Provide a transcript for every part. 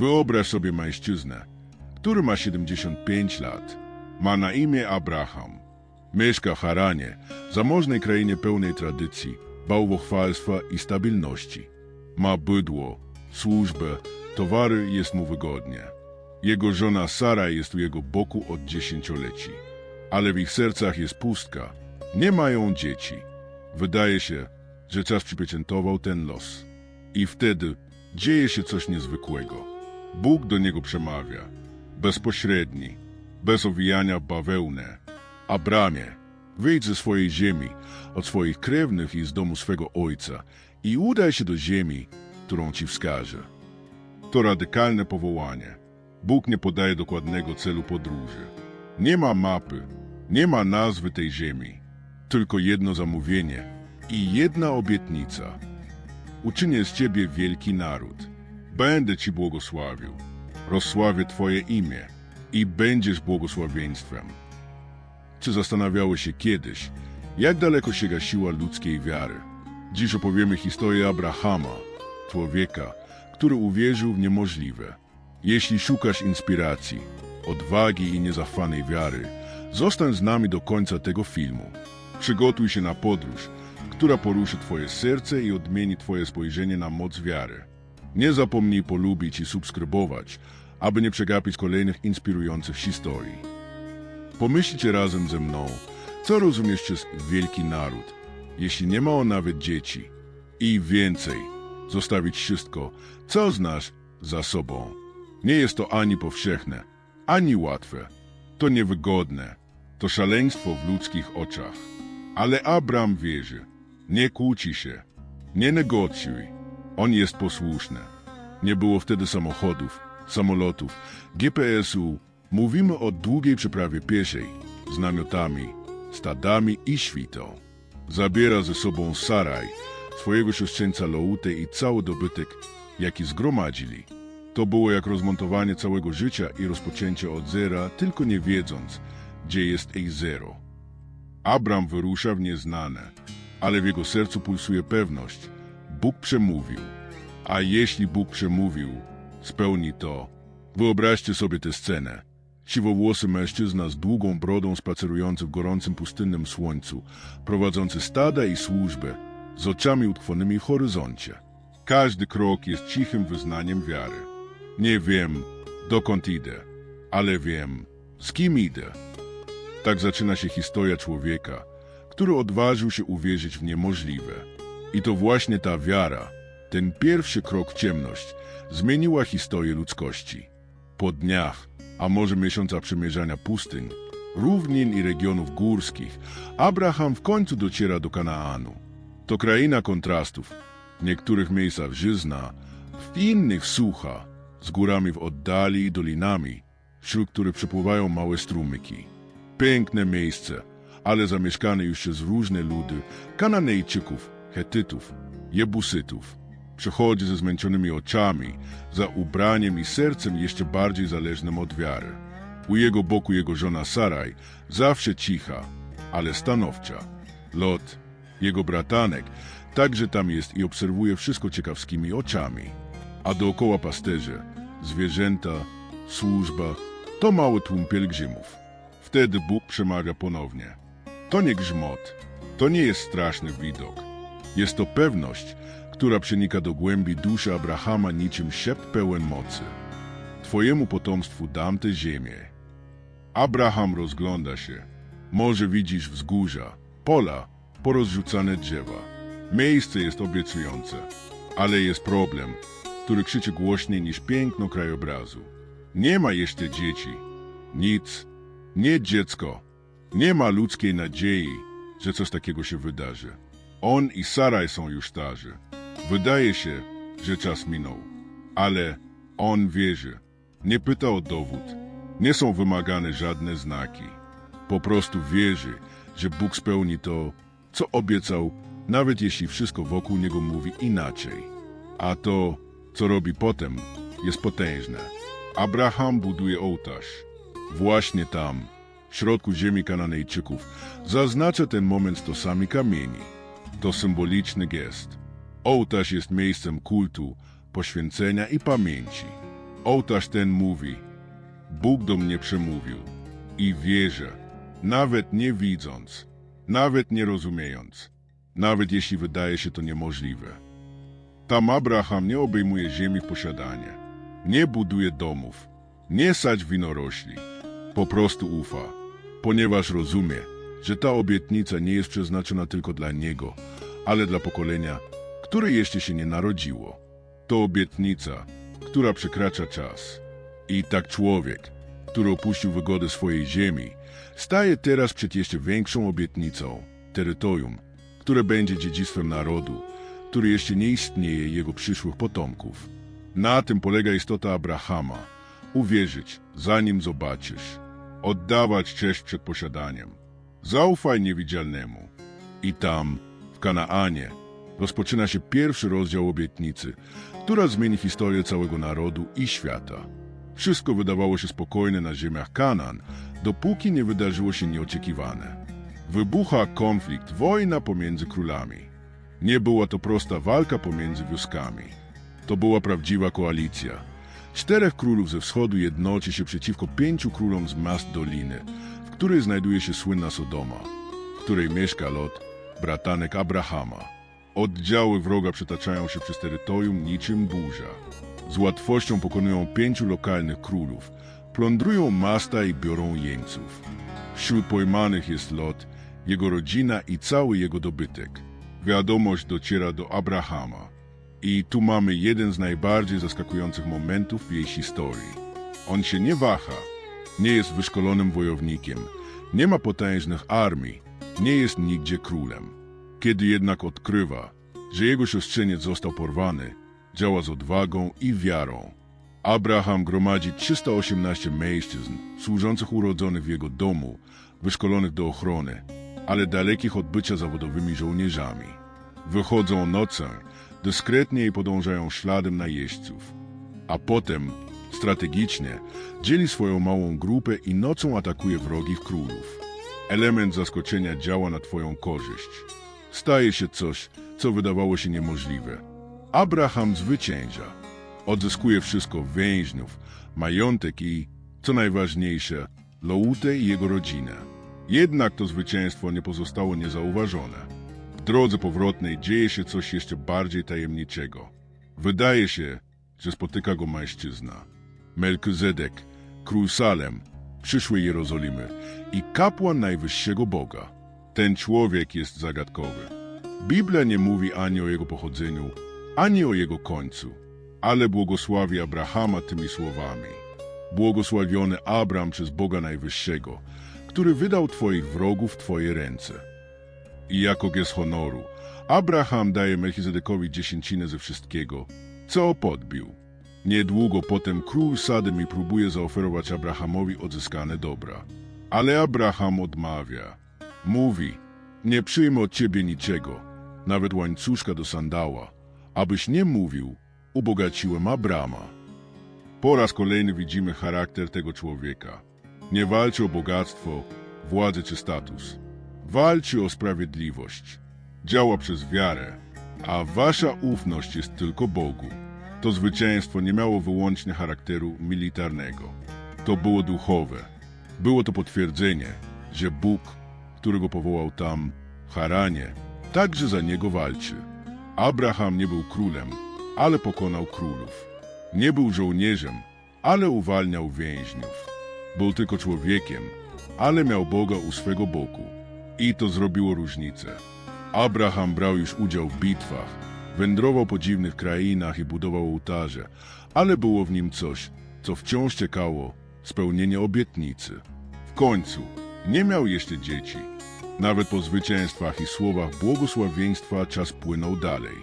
Wyobraź sobie mężczyznę, który ma 75 lat. Ma na imię Abraham. Mieszka w Haranie, zamożnej krainie pełnej tradycji, bałwochwalstwa i stabilności. Ma bydło, służbę, towary jest mu wygodnie. Jego żona Sara jest u jego boku od dziesięcioleci. Ale w ich sercach jest pustka. Nie mają dzieci. Wydaje się, że czas przypieczętował ten los. I wtedy dzieje się coś niezwykłego. Bóg do niego przemawia. Bezpośredni, bez owijania bawełnę. Abramie, wyjdź ze swojej ziemi, od swoich krewnych i z domu swego ojca i udaj się do ziemi, którą ci wskażę. To radykalne powołanie. Bóg nie podaje dokładnego celu podróży. Nie ma mapy, nie ma nazwy tej ziemi, tylko jedno zamówienie i jedna obietnica. Uczynię z ciebie wielki naród. Będę ci błogosławił. Rozsławię twoje imię i będziesz błogosławieństwem. Czy zastanawiały się kiedyś, jak daleko sięga siła ludzkiej wiary? Dziś opowiemy historię Abrahama, człowieka, który uwierzył w niemożliwe. Jeśli szukasz inspiracji, odwagi i niezachwanej wiary, zostań z nami do końca tego filmu. Przygotuj się na podróż, która poruszy Twoje serce i odmieni Twoje spojrzenie na moc wiary. Nie zapomnij polubić i subskrybować, aby nie przegapić kolejnych inspirujących historii. Pomyślcie razem ze mną, co rozumiesz przez wielki naród, jeśli nie ma on nawet dzieci. I więcej, zostawić wszystko, co znasz, za sobą. Nie jest to ani powszechne, ani łatwe. To niewygodne. To szaleństwo w ludzkich oczach. Ale Abram wierzy. Nie kłóci się. Nie negocjuj. On jest posłuszny. Nie było wtedy samochodów, samolotów, GPS-u. Mówimy o długiej przeprawie pieszej, z namiotami, stadami i świtą. Zabiera ze sobą Saraj, swojego siostrzeńca Loutę i cały dobytek, jaki zgromadzili. To było jak rozmontowanie całego życia i rozpoczęcie od zera, tylko nie wiedząc, gdzie jest jej zero. Abram wyrusza w nieznane, ale w jego sercu pulsuje pewność. Bóg przemówił. A jeśli Bóg przemówił, spełni to. Wyobraźcie sobie tę scenę. Siwowłosy mężczyzna z długą brodą spacerujący w gorącym pustynnym słońcu, prowadzący stada i służbę, z oczami utkwionymi w horyzoncie. Każdy krok jest cichym wyznaniem wiary. Nie wiem, dokąd idę, ale wiem, z kim idę. Tak zaczyna się historia człowieka, który odważył się uwierzyć w niemożliwe. I to właśnie ta wiara, ten pierwszy krok w ciemność, zmieniła historię ludzkości. Po dniach, a może miesiąca przemierzania pustyń, równin i regionów górskich, Abraham w końcu dociera do Kanaanu. To kraina kontrastów. W niektórych miejscach żyzna, w innych sucha, z górami w oddali i dolinami, wśród których przepływają małe strumyki. Piękne miejsce, ale zamieszkane już przez różne ludy, Kananejczyków, Hetytów, Jebusytów. Przechodzi ze zmęczonymi oczami, za ubraniem i sercem jeszcze bardziej zależnym od wiary. U jego boku jego żona Saraj, zawsze cicha, ale stanowcza. Lot, jego bratanek, także tam jest i obserwuje wszystko ciekawskimi oczami. A dookoła pasterze, zwierzęta, służba, to mały tłum pielgrzymów. Wtedy Bóg przemawia ponownie. To nie grzmot, to nie jest straszny widok. Jest to pewność, która przenika do głębi duszy Abrahama niczym szept pełen mocy. Twojemu potomstwu dam tę ziemię. Abraham rozgląda się. Może widzisz wzgórza, pola, porozrzucane drzewa. Miejsce jest obiecujące, ale jest problem, który krzyczy głośniej niż piękno krajobrazu. Nie ma jeszcze dzieci. Nic. Nie dziecko. Nie ma ludzkiej nadziei, że coś takiego się wydarzy. On i Saraj są już starzy. Wydaje się, że czas minął. Ale on wierzy. Nie pyta o dowód. Nie są wymagane żadne znaki. Po prostu wierzy, że Bóg spełni to, co obiecał, nawet jeśli wszystko wokół niego mówi inaczej. A to, co robi potem, jest potężne. Abraham buduje ołtarz. Właśnie tam, w środku ziemi Kananejczyków, zaznacza ten moment stosami kamieni. To symboliczny gest. Ołtarz jest miejscem kultu, poświęcenia i pamięci. Ołtarz ten mówi, Bóg do mnie przemówił i wierzę, nawet nie widząc, nawet nie rozumiejąc, nawet jeśli wydaje się to niemożliwe. Tam Abraham nie obejmuje ziemi w posiadanie, nie buduje domów, nie sadź winorośli, po prostu ufa, ponieważ rozumie, że ta obietnica nie jest przeznaczona tylko dla niego, ale dla pokolenia, które jeszcze się nie narodziło. To obietnica, która przekracza czas. I tak człowiek, który opuścił wygodę swojej ziemi, staje teraz przed jeszcze większą obietnicą, terytorium, które będzie dziedzictwem narodu, który jeszcze nie istnieje jego przyszłych potomków. Na tym polega istota Abrahama. Uwierzyć, zanim zobaczysz. Oddawać cześć przed posiadaniem. Zaufaj niewidzialnemu. I tam, w Kanaanie, rozpoczyna się pierwszy rozdział obietnicy, która zmieni historię całego narodu i świata. Wszystko wydawało się spokojne na ziemiach Kanaan, dopóki nie wydarzyło się nieoczekiwane. Wybucha konflikt, wojna pomiędzy królami. Nie była to prosta walka pomiędzy wioskami. To była prawdziwa koalicja. Czterech królów ze wschodu jednoczy się przeciwko pięciu królom z Mast Doliny, której znajduje się słynna Sodoma, w której mieszka Lot, bratanek Abrahama. Oddziały wroga przetaczają się przez terytorium niczym burza. Z łatwością pokonują pięciu lokalnych królów, plądrują masta i biorą jeńców. Wśród pojmanych jest Lot, jego rodzina i cały jego dobytek. Wiadomość dociera do Abrahama. I tu mamy jeden z najbardziej zaskakujących momentów w jej historii. On się nie waha, nie jest wyszkolonym wojownikiem, nie ma potężnych armii, nie jest nigdzie królem. Kiedy jednak odkrywa, że jego siostrzeniec został porwany, działa z odwagą i wiarą. Abraham gromadzi 318 mężczyzn służących urodzonych w jego domu, wyszkolonych do ochrony, ale dalekich od bycia zawodowymi żołnierzami. Wychodzą nocą, dyskretnie i podążają śladem najeźdźców. A potem, strategicznie, dzieli swoją małą grupę i nocą atakuje wrogich królów. Element zaskoczenia działa na twoją korzyść. Staje się coś, co wydawało się niemożliwe. Abraham zwycięża. Odzyskuje wszystko więźniów, majątek i, co najważniejsze, Loutę i jego rodzinę. Jednak to zwycięstwo nie pozostało niezauważone. W drodze powrotnej dzieje się coś jeszcze bardziej tajemniczego. Wydaje się, że spotyka go mężczyzna. Melkizedek, król Salem, przyszłej Jerozolimy i kapłan najwyższego Boga. Ten człowiek jest zagadkowy. Biblia nie mówi ani o jego pochodzeniu, ani o jego końcu, ale błogosławi Abrahama tymi słowami. Błogosławiony Abram przez Boga Najwyższego, który wydał Twoich wrogów w Twoje ręce. I jako gest honoru, Abraham daje Melchizedekowi dziesięcinę ze wszystkiego, co podbił. Niedługo potem król Sadem i próbuje zaoferować Abrahamowi odzyskane dobra. Ale Abraham odmawia. Mówi, nie przyjmę od ciebie niczego, nawet łańcuszka do sandała. Abyś nie mówił, ubogaciłem Abrama. Po raz kolejny widzimy charakter tego człowieka. Nie walczy o bogactwo, władzę czy status. Walczy o sprawiedliwość. Działa przez wiarę, a wasza ufność jest tylko Bogu. To zwycięstwo nie miało wyłącznie charakteru militarnego. To było duchowe. Było to potwierdzenie, że Bóg, którego powołał tam, Haranie, także za niego walczy. Abraham nie był królem, ale pokonał królów. Nie był żołnierzem, ale uwalniał więźniów. Był tylko człowiekiem, ale miał Boga u swego boku. I to zrobiło różnicę. Abraham brał już udział w bitwach, wędrował po dziwnych krainach i budował ołtarze, ale było w nim coś, co wciąż czekało spełnienie obietnicy. W końcu nie miał jeszcze dzieci. Nawet po zwycięstwach i słowach błogosławieństwa czas płynął dalej.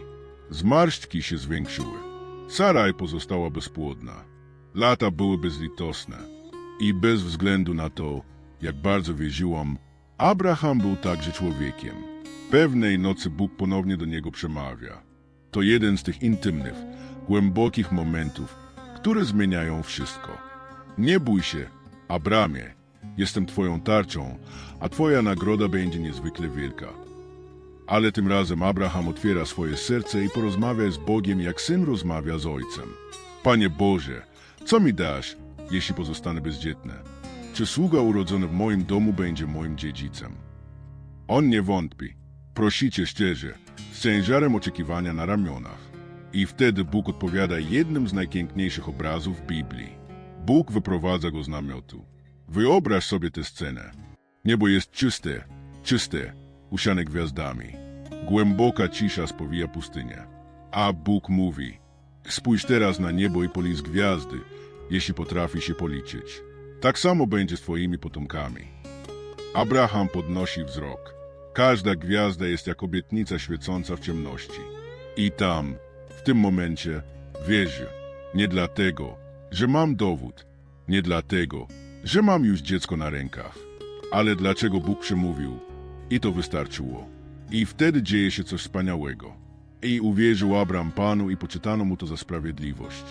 Zmarszczki się zwiększyły. Saraj pozostała bezpłodna. Lata były bezlitosne. I bez względu na to, jak bardzo wierzyłam, Abraham był także człowiekiem. Pewnej nocy Bóg ponownie do niego przemawia. To jeden z tych intymnych, głębokich momentów, które zmieniają wszystko. Nie bój się, Abramie, jestem twoją tarczą, a twoja nagroda będzie niezwykle wielka. Ale tym razem Abraham otwiera swoje serce i porozmawia z Bogiem, jak syn rozmawia z ojcem. Panie Boże, Co mi dasz, jeśli pozostanę bezdzietny? Czy sługa urodzony w moim domu będzie moim dziedzicem? On nie wątpi. Prosicie szczerze, ciężarem oczekiwania na ramionach. I wtedy Bóg odpowiada jednym z najpiękniejszych obrazów Biblii. Bóg wyprowadza go z namiotu. Wyobraź sobie tę scenę. Niebo jest czyste, czyste, usiane gwiazdami. Głęboka cisza spowija pustynię. A Bóg mówi, spójrz teraz na niebo i policz gwiazdy, jeśli potrafi się policzyć. Tak samo będzie z twoimi potomkami. Abraham podnosi wzrok. Każda gwiazda jest jak obietnica świecąca w ciemności. I tam, w tym momencie, wierzy. Nie dlatego, że mam dowód, nie dlatego, że mam już dziecko na rękach, ale dlaczego Bóg przemówił. I to wystarczyło. I wtedy dzieje się coś wspaniałego. I uwierzył Abraham Panu i poczytano mu to za sprawiedliwość.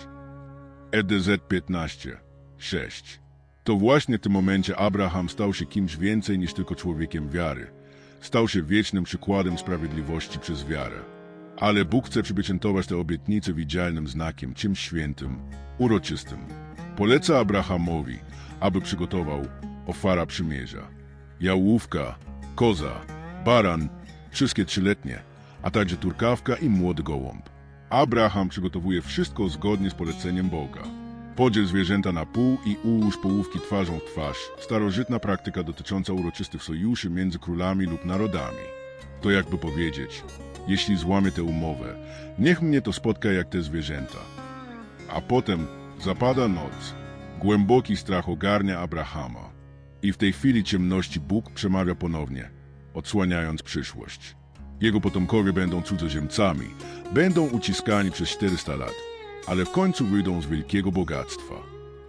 EDZ 15, 6 To właśnie w tym momencie Abraham stał się kimś więcej niż tylko człowiekiem wiary. Stał się wiecznym przykładem sprawiedliwości przez wiarę. Ale Bóg chce przypieczętować tę obietnicę widzialnym znakiem, czymś świętym, uroczystym. Poleca Abrahamowi, aby przygotował ofiara przymierza. Jałówka, koza, baran, wszystkie trzyletnie, a także turkawka i młody gołąb. Abraham przygotowuje wszystko zgodnie z poleceniem Boga. Podziel zwierzęta na pół i ułóż połówki twarzą w twarz. Starożytna praktyka dotycząca uroczystych sojuszy między królami lub narodami. To jakby powiedzieć, jeśli złamię tę umowę, niech mnie to spotka jak te zwierzęta. A potem zapada noc. Głęboki strach ogarnia Abrahama. I w tej chwili ciemności Bóg przemawia ponownie, odsłaniając przyszłość. Jego potomkowie będą cudzoziemcami, będą uciskani przez 400 lat, ale w końcu wyjdą z wielkiego bogactwa.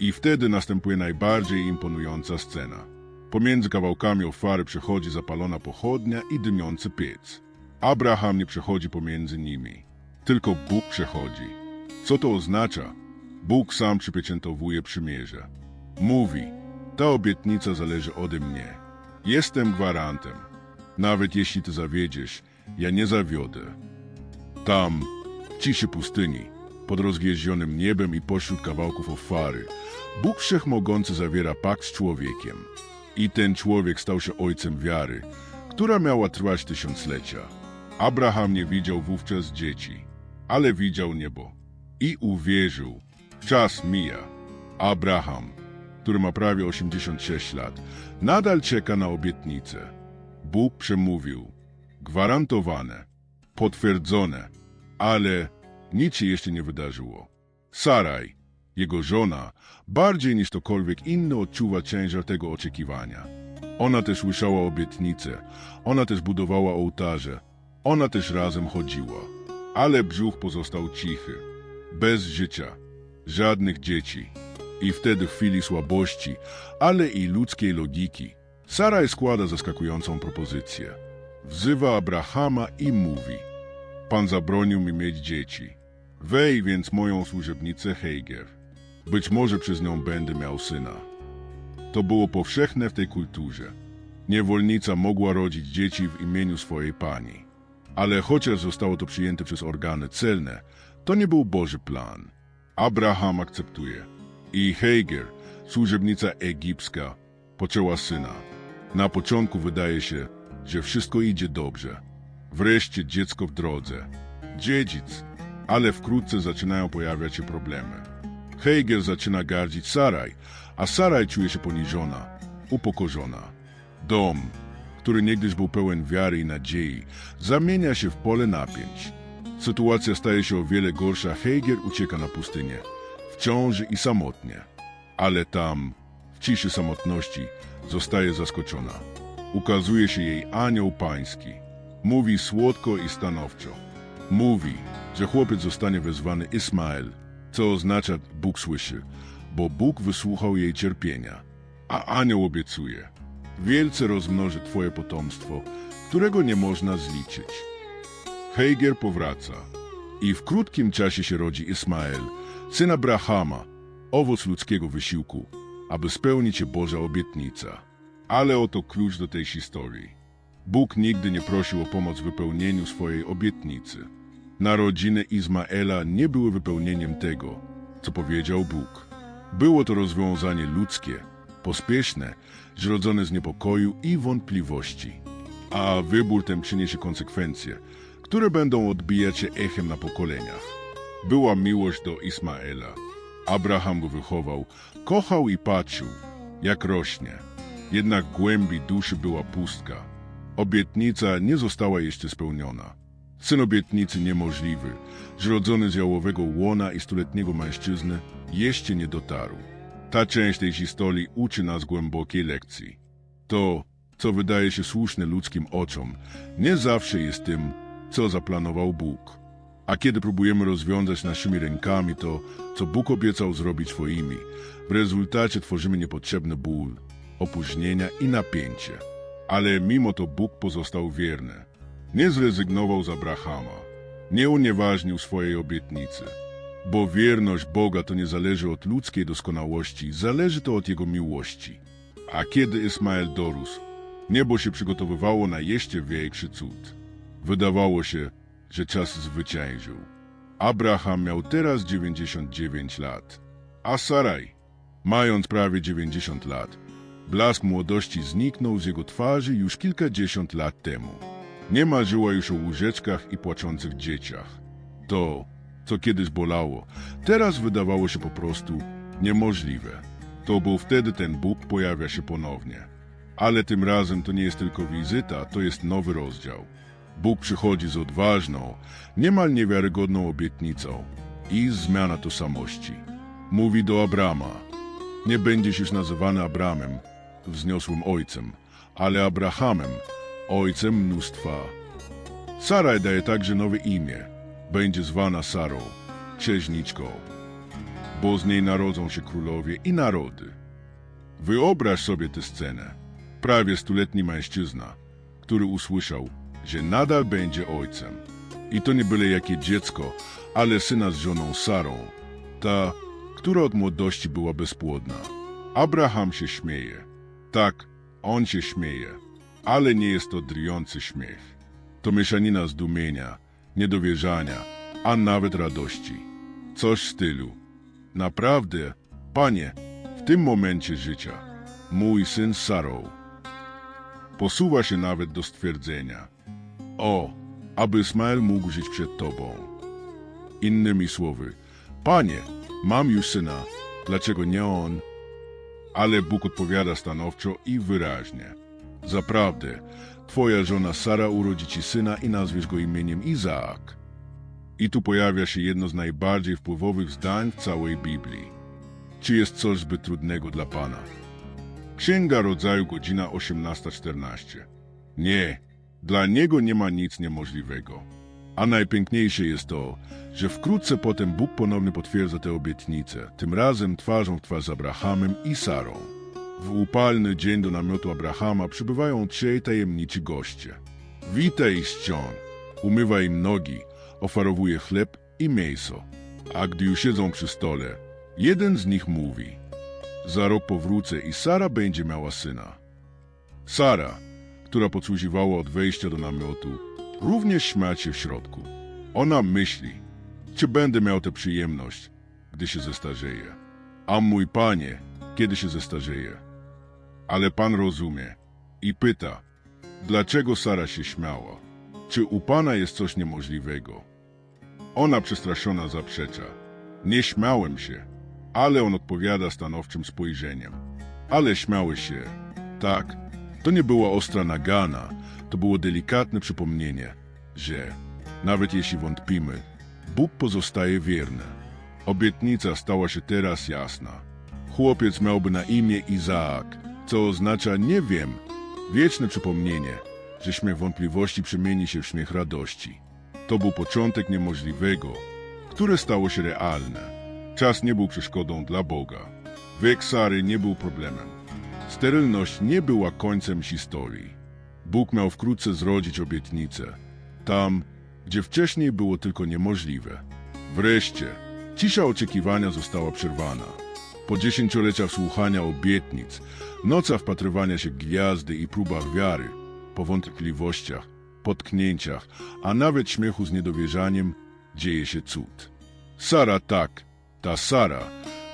I wtedy następuje najbardziej imponująca scena. Pomiędzy kawałkami ofary przechodzi zapalona pochodnia i dymiący piec. Abraham nie przechodzi pomiędzy nimi, tylko Bóg przechodzi. Co to oznacza? Bóg sam przypieczętowuje przymierze. Mówi, ta obietnica zależy ode mnie. Jestem gwarantem. Nawet jeśli ty zawiedziesz, ja nie zawiodę. Tam, w ciszy pustyni, pod rozgwieździonym niebem i pośród kawałków ofary, Bóg Wszechmogący zawiera pakt z człowiekiem. I ten człowiek stał się ojcem wiary, która miała trwać tysiąclecia. Abraham nie widział wówczas dzieci, ale widział niebo. I uwierzył. Czas mija. Abraham, który ma prawie 86 lat, nadal czeka na obietnicę. Bóg przemówił. Gwarantowane, potwierdzone, ale nic się jeszcze nie wydarzyło. Saraj, jego żona, bardziej niż ktokolwiek inny odczuwa ciężar tego oczekiwania. Ona też słyszała obietnicę, ona też budowała ołtarze, ona też razem chodziła. Ale brzuch pozostał cichy, bez życia, żadnych dzieci. I wtedy w chwili słabości, ale i ludzkiej logiki, Saraj składa zaskakującą propozycję. Wzywa Abrahama i mówi: Pan zabronił mi mieć dzieci. Wej więc moją służebnicę Heiger. Być może przez nią będę miał syna. To było powszechne w tej kulturze. Niewolnica mogła rodzić dzieci w imieniu swojej pani. Ale chociaż zostało to przyjęte przez organy celne, to nie był Boży plan. Abraham akceptuje. I Heiger, służebnica egipska, poczęła syna. Na początku wydaje się, że wszystko idzie dobrze. Wreszcie dziecko w drodze. Dziedzic. Ale wkrótce zaczynają pojawiać się problemy. Heiger zaczyna gardzić Saraj, a Saraj czuje się poniżona, upokorzona. Dom, który niegdyś był pełen wiary i nadziei, zamienia się w pole napięć. Sytuacja staje się o wiele gorsza. Heiger ucieka na pustynię, w ciąży i samotnie. Ale tam, w ciszy samotności, zostaje zaskoczona. Ukazuje się jej anioł pański. Mówi słodko i stanowczo. Mówi, że chłopiec zostanie wezwany Ismael, co oznacza Bóg słyszy, bo Bóg wysłuchał jej cierpienia. A anioł obiecuje, wielce rozmnoży twoje potomstwo, którego nie można zliczyć. Heiger powraca i w krótkim czasie się rodzi Ismael, syn Abrahama, owoc ludzkiego wysiłku, aby spełnić się Boża obietnica. Ale oto klucz do tej historii. Bóg nigdy nie prosił o pomoc w wypełnieniu swojej obietnicy. Narodziny Izmaela nie były wypełnieniem tego, co powiedział Bóg. Było to rozwiązanie ludzkie, pospieszne, zrodzone z niepokoju i wątpliwości. A wybór ten przyniesie konsekwencje, które będą odbijać się echem na pokoleniach. Była miłość do Ismaela. Abraham go wychował, kochał i patrzył, jak rośnie. Jednak głębi duszy była pustka. Obietnica nie została jeszcze spełniona. Syn obietnicy niemożliwy, zrodzony z jałowego łona i stuletniego mężczyzny, jeszcze nie dotarł. Ta część tej historii uczy nas głębokiej lekcji. To, co wydaje się słuszne ludzkim oczom, nie zawsze jest tym, co zaplanował Bóg. A kiedy próbujemy rozwiązać naszymi rękami to, co Bóg obiecał zrobić swoimi, w rezultacie tworzymy niepotrzebny ból, opóźnienia i napięcie. Ale mimo to Bóg pozostał wierny. Nie zrezygnował z Abrahama. Nie unieważnił swojej obietnicy. Bo wierność Boga to nie zależy od ludzkiej doskonałości, zależy to od Jego miłości. A kiedy Ismael dorósł, niebo się przygotowywało na jeszcze większy cud. Wydawało się, że czas zwyciężył. Abraham miał teraz 99 lat, a Saraj, mając prawie 90 lat, blask młodości zniknął z jego twarzy już kilkadziesiąt lat temu. Nie marzyła już o łóżeczkach i płaczących dzieciach. To, co kiedyś bolało, teraz wydawało się po prostu niemożliwe. To był wtedy ten Bóg pojawia się ponownie. Ale tym razem to nie jest tylko wizyta, to jest nowy rozdział. Bóg przychodzi z odważną, niemal niewiarygodną obietnicą i zmiana tożsamości. Mówi do Abrama, nie będziesz już nazywany Abramem, wzniosłym ojcem, ale Abrahamem, ojcem mnóstwa. Saraj daje także nowe imię. Będzie zwana Sarą, księżniczką, bo z niej narodzą się królowie i narody. Wyobraź sobie tę scenę. Prawie stuletni mężczyzna, który usłyszał, że nadal będzie ojcem. I to nie byle jakie dziecko, ale syna z żoną Sarą, ta, która od młodości była bezpłodna. Abraham się śmieje. Tak, on się śmieje, ale nie jest to drwiący śmiech. To mieszanina zdumienia, niedowierzania, a nawet radości. Coś w stylu. Naprawdę, panie, w tym momencie życia, mój syn Sarą posuwa się nawet do stwierdzenia. O, aby Ismael mógł żyć przed tobą. Innymi słowy, panie, mam już syna, dlaczego nie on? Ale Bóg odpowiada stanowczo i wyraźnie. Zaprawdę, twoja żona Sara urodzi ci syna i nazwiesz go imieniem Izaak. I tu pojawia się jedno z najbardziej wpływowych zdań w całej Biblii. Czy jest coś zbyt trudnego dla Pana? Księga Rodzaju, godzina 18.14. Nie, dla Niego nie ma nic niemożliwego. A najpiękniejsze jest to, że wkrótce potem Bóg ponownie potwierdza tę obietnicę, tym razem twarzą w twarz z Abrahamem i Sarą. W upalny dzień do namiotu Abrahama przybywają trzej tajemniczy goście. Witaj ich ścian, umywa im nogi, oferowuje chleb i mięso. A gdy już siedzą przy stole, jeden z nich mówi Za rok powrócę i Sara będzie miała syna. Sara, która podsłuchiwała od wejścia do namiotu, również śmiać się w środku. Ona myśli, czy będę miał tę przyjemność, gdy się zestarzeję. A mój panie, kiedy się zestarzeje. Ale pan rozumie i pyta, dlaczego Sara się śmiała? Czy u pana jest coś niemożliwego? Ona przestraszona zaprzecza. Nie śmiałem się, ale on odpowiada stanowczym spojrzeniem. Ale śmiałeś się. Tak, to nie była ostra nagana, to było delikatne przypomnienie, że nawet jeśli wątpimy, Bóg pozostaje wierny. Obietnica stała się teraz jasna. Chłopiec miałby na imię Izaak, co oznacza nie wiem, wieczne przypomnienie, że śmiech wątpliwości przemieni się w śmiech radości. To był początek niemożliwego, które stało się realne. Czas nie był przeszkodą dla Boga. Wiek Sary nie był problemem. Sterylność nie była końcem historii. Bóg miał wkrótce zrodzić obietnicę. Tam, gdzie wcześniej było tylko niemożliwe. Wreszcie, cisza oczekiwania została przerwana. Po dziesięcioleciach słuchania obietnic, noca wpatrywania się gwiazdy i próbach wiary, po wątpliwościach, potknięciach, a nawet śmiechu z niedowierzaniem, dzieje się cud. Sara tak, ta Sara,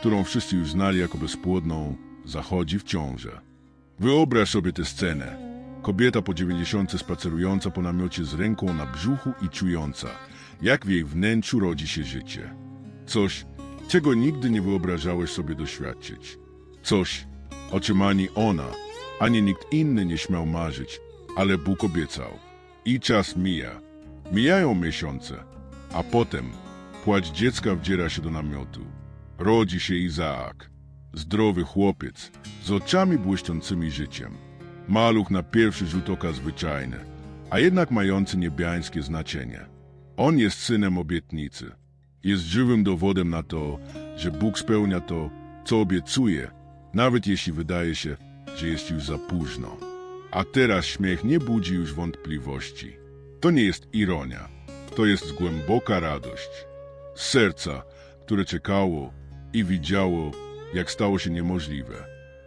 którą wszyscy już znali jako bezpłodną, zachodzi w ciążę. Wyobraź sobie tę scenę. Kobieta po dziewięćdziesiątce spacerująca po namiocie z ręką na brzuchu i czująca, jak w jej wnętrzu rodzi się życie. Coś, czego nigdy nie wyobrażałeś sobie doświadczyć. Coś, o czym ani ona, ani nikt inny nie śmiał marzyć, ale Bóg obiecał. I czas mija. Mijają miesiące, a potem płacz dziecka wdziera się do namiotu. Rodzi się Izaak, zdrowy chłopiec, z oczami błyszczącymi życiem. Maluch na pierwszy rzut oka zwyczajny, a jednak mający niebiańskie znaczenie. On jest synem obietnicy. Jest żywym dowodem na to, że Bóg spełnia to, co obiecuje, nawet jeśli wydaje się, że jest już za późno. A teraz śmiech nie budzi już wątpliwości. To nie jest ironia, to jest głęboka radość. Serca, które czekało i widziało, jak stało się niemożliwe.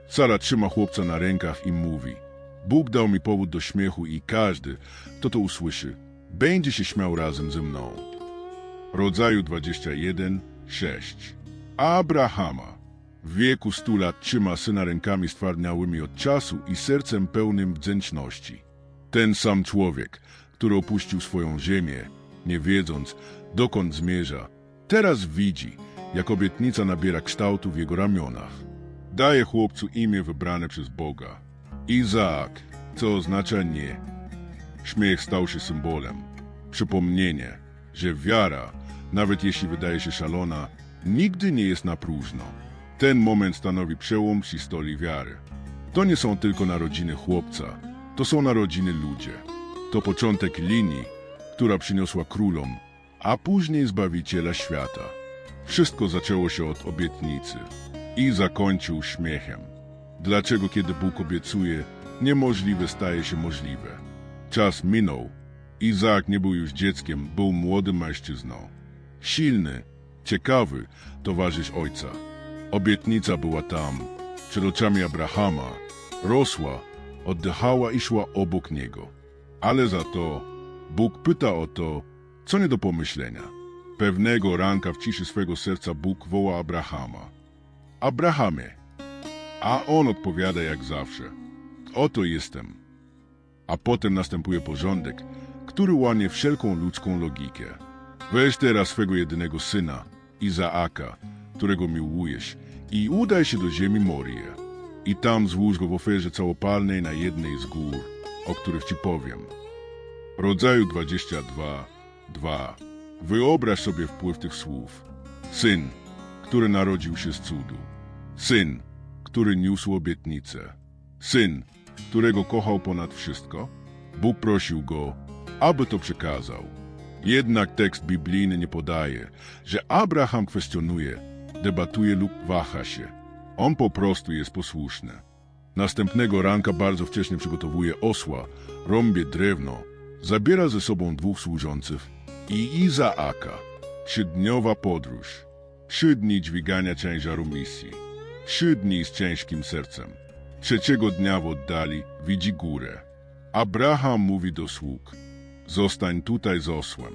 Sara trzyma chłopca na rękach i mówi: Bóg dał mi powód do śmiechu i każdy, kto to usłyszy, będzie się śmiał razem ze mną. Rodzaju 21, 6. Abrahama. W wieku stu lat trzyma syna rękami stwardniałymi od czasu i sercem pełnym wdzięczności. Ten sam człowiek, który opuścił swoją ziemię, nie wiedząc, dokąd zmierza, teraz widzi, jak obietnica nabiera kształtu w jego ramionach. Daje chłopcu imię wybrane przez Boga. Izaak, co oznacza nie. Śmiech stał się symbolem. Przypomnienie, że wiara, nawet jeśli wydaje się szalona, nigdy nie jest na próżno. Ten moment stanowi przełom w historii wiary. To nie są tylko narodziny chłopca, to są narodziny ludzie. To początek linii, która przyniosła królom, a później Zbawiciela świata. Wszystko zaczęło się od obietnicy i zakończył śmiechem. Dlaczego, kiedy Bóg obiecuje, niemożliwe staje się możliwe? Czas minął. Izaak nie był już dzieckiem, był młodym mężczyzną. Silny, ciekawy towarzysz ojca. Obietnica była tam, przed oczami Abrahama. Rosła, oddychała i szła obok niego. Ale za to Bóg pyta o to, co nie do pomyślenia. Pewnego ranka w ciszy swego serca Bóg woła Abrahama. Abrahamie. A on odpowiada jak zawsze. Oto jestem. A potem następuje porządek, który łamie wszelką ludzką logikę. Weź teraz swego jedynego syna, Izaaka, którego miłujesz, i udaj się do ziemi Morię. I tam złóż go w ofierze całopalnej na jednej z gór, o których ci powiem. Rodzaju 22, 2. Wyobraź sobie wpływ tych słów. Syn, który narodził się z cudu. Syn, który niósł obietnicę. Syn, którego kochał ponad wszystko. Bóg prosił go, aby to przekazał. Jednak tekst biblijny nie podaje, że Abraham kwestionuje, debatuje lub waha się. On po prostu jest posłuszny. Następnego ranka bardzo wcześnie przygotowuje osła, rąbie drewno, zabiera ze sobą dwóch służących i Izaaka. Trzydniowa podróż. Trzy dni dźwigania ciężaru misji. Trzy dni z ciężkim sercem. Trzeciego dnia w oddali widzi górę. Abraham mówi do sług. Zostań tutaj z osłem.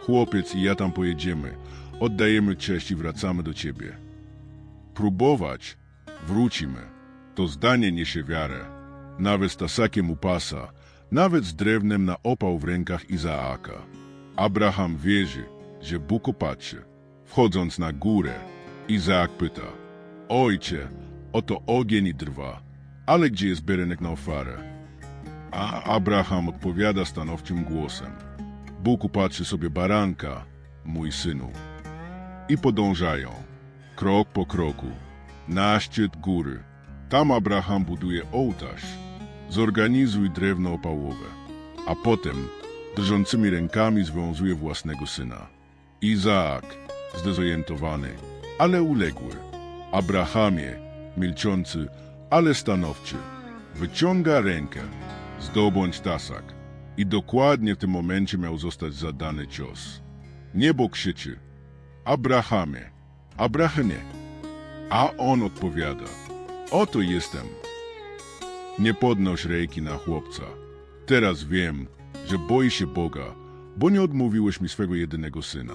Chłopiec i ja tam pojedziemy. Oddajemy cześć i wracamy do ciebie. Próbować. Wrócimy. To zdanie niesie wiarę. Nawet z tasakiem u pasa, nawet z drewnem na opał w rękach Izaaka. Abraham wierzy, że Bóg opatrzy. Wchodząc na górę, Izaak pyta. Ojcze, oto ogień i drwa, ale gdzie jest berenek na ofiarę? A Abraham odpowiada stanowczym głosem. Bóg upatrzy sobie baranka, mój synu. I podążają, krok po kroku, na szczyt góry. Tam Abraham buduje ołtarz. Zorganizuj drewno opałowe, a potem drżącymi rękami związuje własnego syna. Izaak, zdezorientowany, ale uległy. Abrahamie, milczący, ale stanowczy, wyciąga rękę, zdobądź tasak. I dokładnie w tym momencie miał zostać zadany cios. Niebo krzyczy, Abrahamie, Abrahamie. A on odpowiada, oto jestem. Nie podnoś ręki na chłopca. Teraz wiem, że boi się Boga, bo nie odmówiłeś mi swego jedynego syna.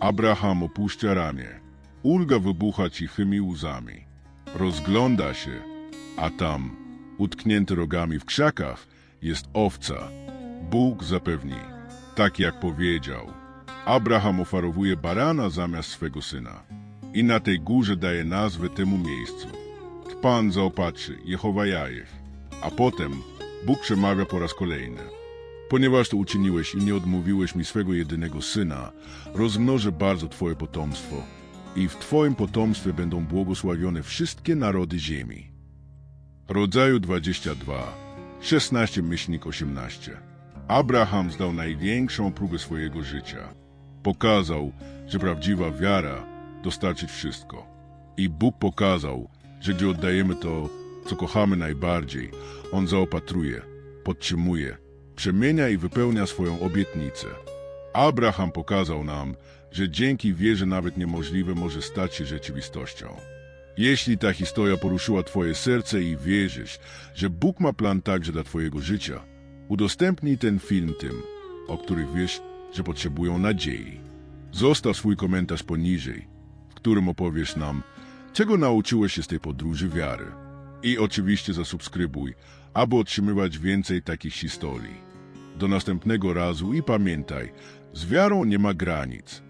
Abraham opuszcza ramię. Ulga wybucha cichymi łzami. Rozgląda się, a tam, utknięty rogami w krzakach, jest owca. Bóg zapewni, tak jak powiedział. Abraham ofarowuje barana zamiast swego syna i na tej górze daje nazwę temu miejscu. Pan zaopatrzy, Jehowa Jajew. A potem Bóg przemawia po raz kolejny. Ponieważ to uczyniłeś i nie odmówiłeś mi swego jedynego syna, rozmnożę bardzo Twoje potomstwo i w Twoim potomstwie będą błogosławione wszystkie narody ziemi. Rodzaju 22, 16 myślnik 18. Abraham zdał największą próbę swojego życia. Pokazał, że prawdziwa wiara dostarczyć wszystko. I Bóg pokazał, że gdy oddajemy to, co kochamy najbardziej, On zaopatruje, podtrzymuje, przemienia i wypełnia swoją obietnicę. Abraham pokazał nam, że dzięki wierze nawet niemożliwe może stać się rzeczywistością. Jeśli ta historia poruszyła Twoje serce i wierzysz, że Bóg ma plan także dla Twojego życia, udostępnij ten film tym, o których wiesz, że potrzebują nadziei. Zostaw swój komentarz poniżej, w którym opowiesz nam, czego nauczyłeś się z tej podróży wiary. I oczywiście zasubskrybuj, aby otrzymywać więcej takich historii. Do następnego razu i pamiętaj, z wiarą nie ma granic.